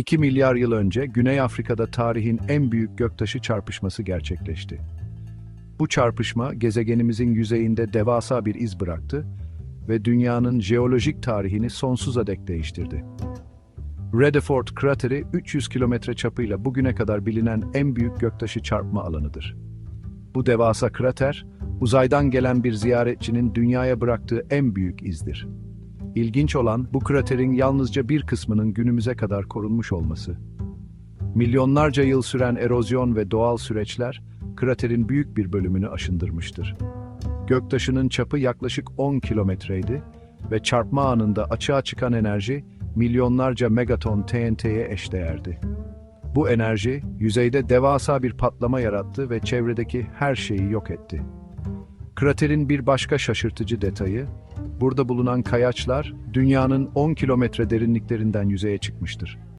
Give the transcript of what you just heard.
2 milyar yıl önce Güney Afrika'da tarihin en büyük göktaşı çarpışması gerçekleşti. Bu çarpışma gezegenimizin yüzeyinde devasa bir iz bıraktı ve dünyanın jeolojik tarihini sonsuza dek değiştirdi. Rutherford krateri 300 kilometre çapıyla bugüne kadar bilinen en büyük göktaşı çarpma alanıdır. Bu devasa krater, uzaydan gelen bir ziyaretçinin dünyaya bıraktığı en büyük izdir. İlginç olan bu kraterin yalnızca bir kısmının günümüze kadar korunmuş olması. Milyonlarca yıl süren erozyon ve doğal süreçler kraterin büyük bir bölümünü aşındırmıştır. Göktaşının çapı yaklaşık 10 kilometreydi ve çarpma anında açığa çıkan enerji milyonlarca megaton TNT'ye eşdeğerdi. Bu enerji yüzeyde devasa bir patlama yarattı ve çevredeki her şeyi yok etti. Kraterin bir başka şaşırtıcı detayı, burada bulunan kayaçlar dünyanın 10 kilometre derinliklerinden yüzeye çıkmıştır.